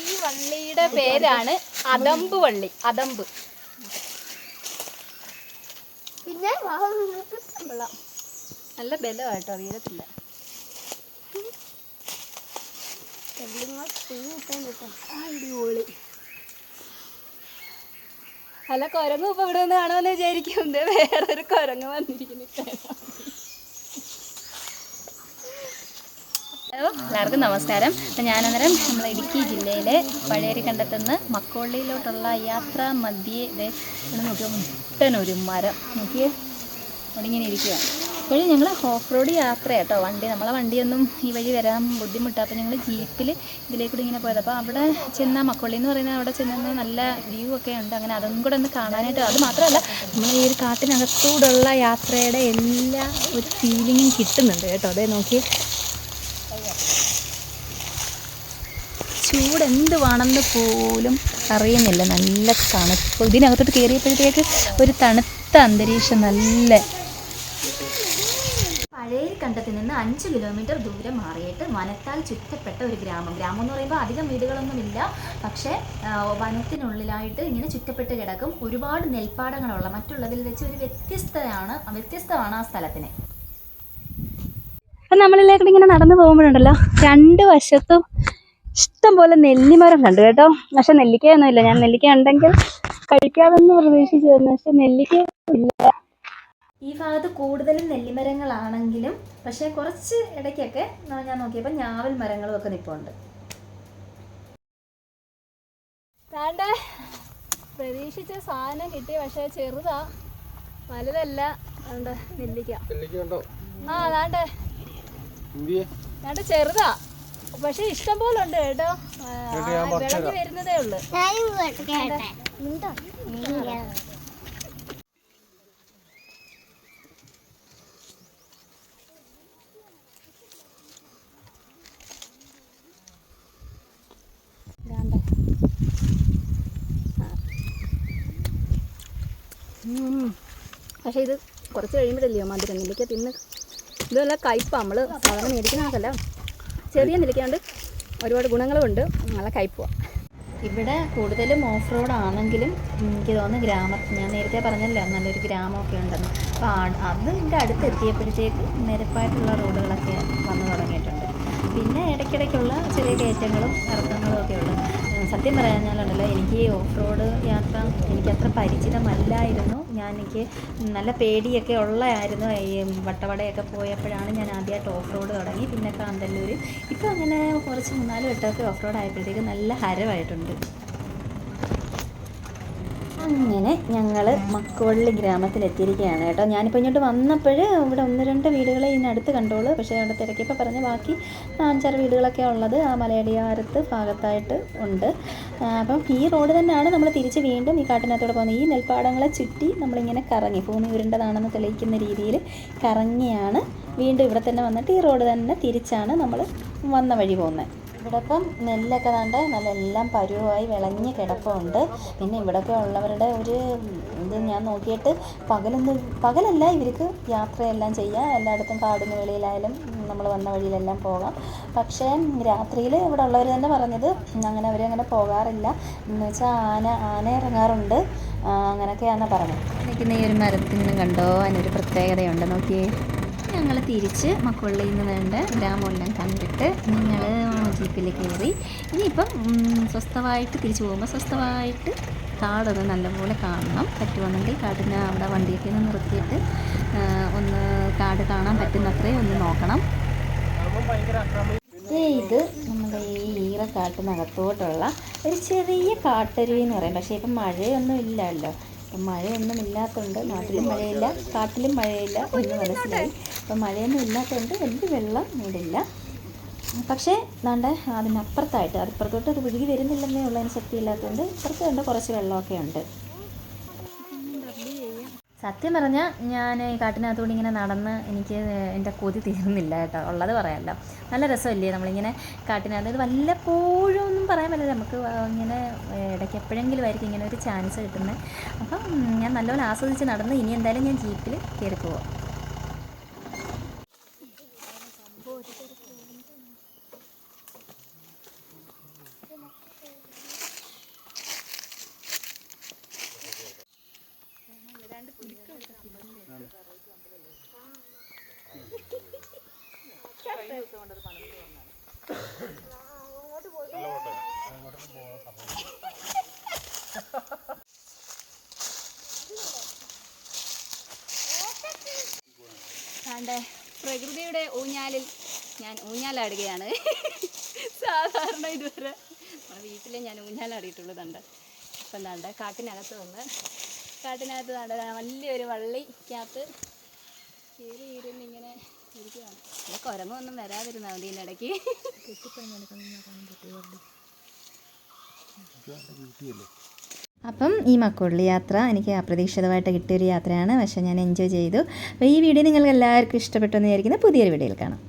ഈ വള്ളിയുടെ പേരാണ് അതമ്പ് വള്ളി അതമ്പ് പിന്നെ നല്ല ബലമായിട്ടോ വീഴത്തില്ല അല്ല കുരങ്ങ് ഇപ്പൊ ഇവിടെ നിന്ന് കാണുമെന്ന് വിചാരിക്കും വേറൊരു കുരങ്ങ് വന്നിരിക്കുന്നു. ഹലോ എല്ലാവർക്കും നമസ്കാരം. അപ്പം ഞാനന്നേരം നമ്മളെ ഇടുക്കി ജില്ലയിലെ പഴയരി കണ്ടെത്തുന്ന മക്കോള്ളിയിലോട്ടുള്ള യാത്ര മധ്യേ ദേ ഇവിടെ നോക്കിയാൽ മുട്ടനൊരു മരം. നോക്കിയേ അവിടെ ഇരിക്കുകയാണ് ഇരിക്കുക ഇപ്പോഴും ഞങ്ങൾ ഓഫ് റോഡ് യാത്ര കേട്ടോ. വണ്ടി നമ്മളെ വണ്ടിയൊന്നും ഈ വഴി വരാൻ ബുദ്ധിമുട്ടാണ് അപ്പോൾ ഞങ്ങൾ ജീപ്പിൽ ഇതിലേക്കൂടി ഇങ്ങനെ പോയത്. അപ്പോൾ അവിടെ ചെന്ന മക്കൊള്ളി എന്ന് പറയുന്നത് അവിടെ ചെന്ന നല്ല വ്യൂ ഒക്കെ ഉണ്ട്. അങ്ങനെ അതും കൂടെ ഒന്ന് കാണാനായിട്ട് അത് മാത്രമല്ല നമ്മൾ ഈ ഒരു കാട്ടിനകത്തൂടുള്ള യാത്രയുടെ എല്ലാ ഒരു ഫീലിങ്ങും കിട്ടുന്നുണ്ട് കേട്ടോ. അതേ നോക്കി ചൂട് എന്ത് വേണമെന്ന് പോലും അറിയുന്നില്ല. നല്ല തണുപ്പ്. ഇതിനകത്തോട്ട് കയറിയപ്പോഴത്തേക്ക് ഒരു തണുത്ത അന്തരീക്ഷം നല്ല പഴയ കണ്ടത്തിൽ നിന്ന് അഞ്ച് കിലോമീറ്റർ ദൂരം മാറിയിട്ട് വനത്താൽ ചുറ്റപ്പെട്ട ഒരു ഗ്രാമം. ഗ്രാമം എന്ന് പറയുമ്പോൾ അധികം വീടുകളൊന്നുമില്ല. പക്ഷേ വനത്തിനുള്ളിലായിട്ട് ഇങ്ങനെ ചുറ്റപ്പെട്ട് കിടക്കും. ഒരുപാട് നെൽപ്പാടങ്ങളുള്ള മറ്റുള്ളതിൽ വെച്ച് ഒരു വ്യത്യസ്തയാണ് വ്യത്യസ്തമാണ് ആ സ്ഥലത്തിന്. അപ്പം നമ്മളിലേക്ക് ഇങ്ങനെ നടന്നു പോകുമ്പോഴുണ്ടല്ലോ രണ്ട് വശത്തും ഇഷ്ടം പോലെ നെല്ലിമരം കണ്ടു കേട്ടോ. പക്ഷെ നെല്ലിക്കയൊന്നുമില്ല. ഞാൻ നെല്ലിക്ക ഉണ്ടെങ്കിൽ കഴിക്കാമെന്ന് പ്രതീക്ഷിച്ചു വന്നു പക്ഷെ നെല്ലിക്ക ഇല്ല. ഈ ഭാഗത്ത് കൂടുതലും നെല്ലിമരങ്ങളാണെങ്കിലും പക്ഷെ കുറച്ച് ഇടയ്ക്കൊക്കെ ഞാൻ നോക്കിയപ്പോൾ ഞാവൽ മരങ്ങളും ഒക്കെ നിൽപ്പുണ്ട് താണ്ടെ പ്രതീക്ഷിച്ച സാധനം കിട്ടി. പക്ഷെ ചെറുതാ. വലുതല്ല. അതുകൊണ്ട് നെല്ലിക്ക. ആ അതാണ്ട് ചെറുതാ. പക്ഷെ ഇഷ്ടം പോലെ ഉണ്ട് കേട്ടോ വിളഞ്ഞ് വരുന്നതേ ഉള്ളു. പക്ഷെ ഇത് കുറച്ച് കഴിയുമ്പോഴല്ലയോ മധുരം നെല്ലിക്ക തിന്ന്? ഇതല്ല കയ്പ നമ്മൾ സാധാരണ മേടിക്കുന്നതല്ല ചെറിയ നിലയ്ക്കാണ്ട്. ഒരുപാട് ഗുണങ്ങളുമുണ്ട്. നല്ല കയ്പുവാണ് ഇവിടെ കൂടുതലും ഓഫ് റോഡ് ആണെങ്കിലും എനിക്ക് തോന്നുന്നു ഗ്രാമ ഞാൻ നേരത്തെ പറഞ്ഞല്ലോ നല്ലൊരു ഗ്രാമമൊക്കെ ഉണ്ടെന്ന്. അപ്പോൾ അതിന്റെ അടുത്ത് എത്തിയപ്പോഴത്തേക്ക് നിരപ്പായിട്ടുള്ള റോഡുകളൊക്കെ വന്നു തുടങ്ങിയിട്ടുണ്ട്. പിന്നെ ഇടയ്ക്കിടയ്ക്കുള്ള ചെറിയ കയറ്റങ്ങളും ഇറക്കങ്ങളും ഒക്കെ ഉള്ളു. ഉം, സത്യം പറയാഞ്ഞാലുണ്ടല്ലോ എനിക്ക് ഓഫ് റോഡ് യാത്ര എനിക്കത്ര പരിചിതമല്ലായിരുന്നു. ഞാൻ എനിക്ക് നല്ല പേടിയൊക്കെ ഉള്ളതായിരുന്നു. ഈ വട്ടവടയൊക്കെ പോയപ്പോഴാണ് ഞാൻ ആദ്യമായിട്ട് ഓഫ് റോഡ് തുടങ്ങി. പിന്നെ കാന്തല്ലൂർ ഇപ്പോൾ അങ്ങനെ കുറച്ച് മൂന്നാൽ വട്ടമൊക്കെ ഓഫ് റോഡ് ആയപ്പോഴത്തേക്ക് നല്ല ഹരമായിട്ടുണ്ട്. അങ്ങനെ ഞങ്ങൾ മക്കവള്ളി ഗ്രാമത്തിലെത്തിയിരിക്കുകയാണ് കേട്ടോ. ഞാനിപ്പോൾ ഇങ്ങോട്ട് വന്നപ്പോൾ ഇവിടെ ഒന്ന് രണ്ട് വീടുകളെ അടുത്ത് കണ്ടോളൂ പക്ഷേ അവിടെ തിരക്കിയപ്പോൾ പറഞ്ഞ ബാക്കി അഞ്ചാറ് വീടുകളൊക്കെ ഉള്ളത് ആ മലയടിയാരത്ത് ഭാഗത്തായിട്ട് ഉണ്ട്. അപ്പം ഈ റോഡ് തന്നെയാണ് നമ്മൾ തിരിച്ച് വീണ്ടും ഈ കാട്ടിനകത്തൂടെ പോകുന്നത്. ഈ നെൽപ്പാടങ്ങളെ ചുറ്റി നമ്മളിങ്ങനെ കറങ്ങി ഭൂമി ഉരുണ്ടതാണെന്ന് തെളിയിക്കുന്ന രീതിയിൽ കറങ്ങിയാണ് വീണ്ടും ഇവിടെ തന്നെ വന്നിട്ട് ഈ റോഡ് തന്നെ തിരിച്ചാണ് നമ്മൾ വന്ന വഴി പോകുന്നത്. ഇവിടെ ഇപ്പം നെല്ലൊക്കെ കണ്ട് നല്ല എല്ലാം പരുവമായി വിളഞ്ഞ് കിടപ്പുണ്ട്. പിന്നെ ഇവിടെയൊക്കെ ഉള്ളവരുടെ ഒരു ഇത് ഞാൻ നോക്കിയിട്ട് പകലൊന്നും പകലല്ല ഇവർക്ക് യാത്രയെല്ലാം ചെയ്യാം. എല്ലായിടത്തും കാടിന് വെളിയിലായാലും നമ്മൾ വന്ന വഴിയിലെല്ലാം പോകാം. പക്ഷേ രാത്രിയിൽ ഇവിടെ ഉള്ളവർ തന്നെ പറഞ്ഞത് അങ്ങനെ അവരങ്ങനെ പോകാറില്ല. എന്ന് വെച്ചാൽ ആന ആന ഇറങ്ങാറുണ്ട്. അങ്ങനെയൊക്കെയാണെന്നാണ് അങ്ങനെയൊക്കെയാണ് പറഞ്ഞത്. നിൽക്കുന്ന ഈ ഒരു മരത്തിന് കണ്ടോ? അതിനൊരു പ്രത്യേകതയുണ്ട്. നോക്കിയേ. ഞങ്ങൾ തിരിച്ച് മക്കളിൽ നിന്ന് വേണ്ട ഗ്രാമമെല്ലാം കണ്ടിട്ട് ഞങ്ങൾ ജീപ്പിൽ കയറി. ഇനിയിപ്പം സ്വസ്ഥമായിട്ട് തിരിച്ചു പോകുമ്പോൾ സ്വസ്ഥമായിട്ട് കാടൊന്ന് നല്ലപോലെ കാണണം. പറ്റുവാണെങ്കിൽ കാടിന് അവിടെ വണ്ടിയൊക്കെ ഒന്ന് നിർത്തിയിട്ട് ഒന്ന് കാട് കാണാൻ പറ്റുന്നത്രയും ഒന്ന് നോക്കണം. ഇത് നമ്മുടെ ഈ ഈറക്കാട്ടിനകത്തോട്ടുള്ള ഒരു ചെറിയ കാട്ടരുവി എന്ന് പറയും. പക്ഷേ ഇപ്പം മഴയൊന്നും ഇല്ലല്ലോ. ഇപ്പം മഴയൊന്നും ഇല്ലാത്തതുകൊണ്ട് നാട്ടിലും മഴയില്ല കാട്ടിലും മഴയില്ല എന്ന് മനസ്സിലായി. അപ്പം മഴയൊന്നും ഇല്ലാത്തതുകൊണ്ട് വലിയ വെള്ളം ഇവിടില്ല. പക്ഷേ ദാണ്ട് അതിനപ്പുറത്തായിട്ട് അതിപ്പുറത്തോട്ട് അത് ഒഴുകി വരുന്നില്ലെന്നേ ഉള്ളതിന് ശക്തിയില്ലാത്തതുകൊണ്ട് ഇപ്പുറത്ത് കണ്ട് കുറച്ച് വെള്ളമൊക്കെ ഉണ്ട്. സത്യം പറഞ്ഞാൽ ഞാൻ ഈ കാട്ടിനകത്തൂടെ ഇങ്ങനെ നടന്ന് എനിക്ക് എന്റെ കൊതി തീർന്നില്ല കേട്ടോ. ഉള്ളത് പറയാമല്ലോ നല്ല രസമല്ലേ നമ്മളിങ്ങനെ കാട്ടിനകത്ത്. ഇത് വല്ലപ്പോഴും ഒന്നും പറയാൻ പറ്റില്ല. നമുക്ക് ഇങ്ങനെ ഇടയ്ക്ക് എപ്പോഴെങ്കിലും ആയിരിക്കും ഇങ്ങനെ ഒരു ചാൻസ് കിട്ടുന്നത് അപ്പം ഞാൻ നല്ലപോലെ ആസ്വദിച്ച് നടന്ന് ഇനി എന്തായാലും ഞാൻ ജീപ്പിൽ കയറി പോവാം. ആണ്ടെ പ്രകൃതിയുടെ ഊഞ്ഞാലിൽ ഞാൻ ഊഞ്ഞാലാടുകയാണ്. സാധാരണ ഇതുവരെ നമ്മുടെ വീട്ടിലെ ഞാൻ ഊഞ്ഞാലാടിയിട്ടുള്ളതുണ്ട്. ഇപ്പം എന്താണ്ട് കാട്ടിനകത്ത് വന്ന് കാട്ടിനകത്ത് തണ്ട് വലിയൊരു വള്ളിക്കകത്ത് കീറി ഇരുന്ന് ഇങ്ങനെ കുരങ്ങൊന്നും വരാതിരുന്നാ മതി ഇതിനിടയ്ക്ക് അപ്പം ഈ മക്കുള്ളി യാത്ര എനിക്ക് അപ്രതീക്ഷിതമായിട്ട് കിട്ടിയൊരു യാത്രയാണ്. പക്ഷേ ഞാൻ എൻജോയ് ചെയ്തു. അപ്പോൾ ഈ വീഡിയോ നിങ്ങൾക്ക് എല്ലാവർക്കും ഇഷ്ടപ്പെട്ടു എന്ന് വിചാരിക്കുന്ന പുതിയൊരു വീഡിയോയിൽ കാണാം.